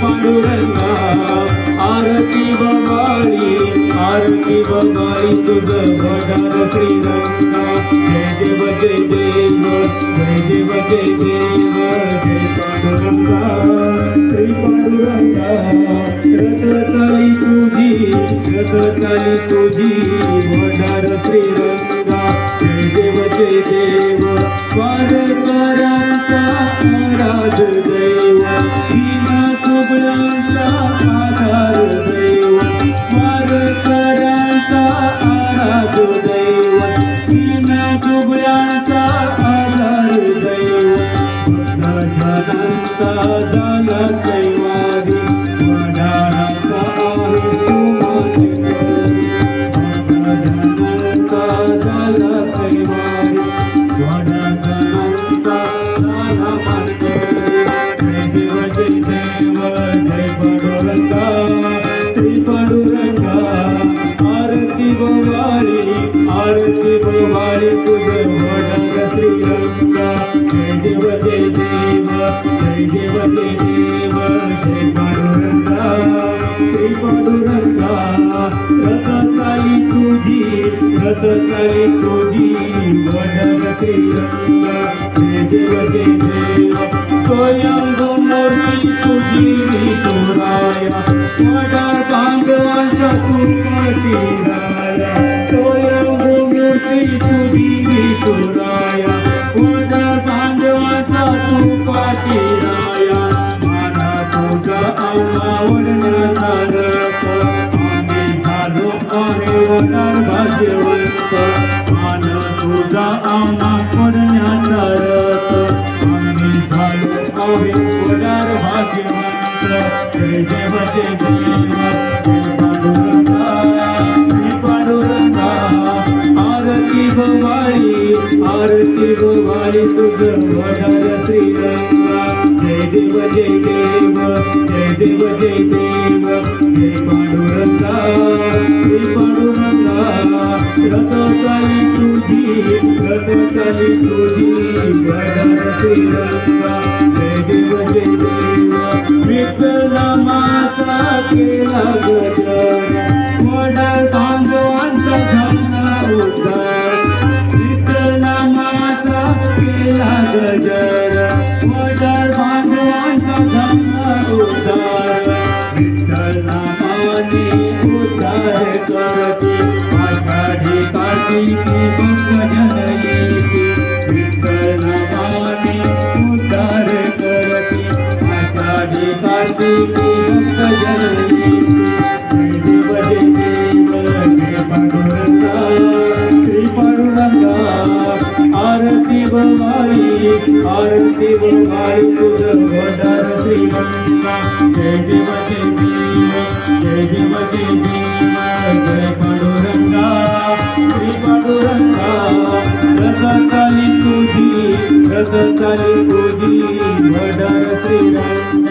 पांडुरंगा आरती बघारी आरती बघारी तुझ भजन श्रीरंगा जय जय देव जय देव जय देव जय पांडुरंगा श्री तुझी रथ चाली तुझी भजन श्रीरंगा आमचे देव वारकरांचा राजदैव भीमा कुबळांचा आधार दैव वारकरांचा आराजदैव भीमा कुबळांचा आधार दैव झाला दैवारी जय देव जय देव जय देव जय देव जय पांडुरंगा पांडुरंगा रथ चाली तुझी रथ चाली तुझी जय देव जय देव स्वयं मूर्ती तुझी बांधवांचा तू भाग्यवंत मान तुझा आम्हा वडण्याचा रथ आम्ही झालो वडार भाग्यवंत जय देव आरती भवारी आरती भवारी तुझ वडार श्रीरंगा जय देव जय देव जय देव जय देव जय पांडुरंगा रथ चाली तुझी रथ चाली तुझी वडार श्रीरंगा जय देव जय देव विठ्ठल माता केला गजर वडार बांधवांचा झाला उद्धार विठ्ठल माता केला गजर वडार बांधवांचा झाला उद्धार विठ्ठल श्री आरती बघारी आरती तुझ वडार श्रीरंगा जय देव जय देव जय देव जय देव रथ चाली तुझी रथ चाली तुझी वडार श्रीरंगा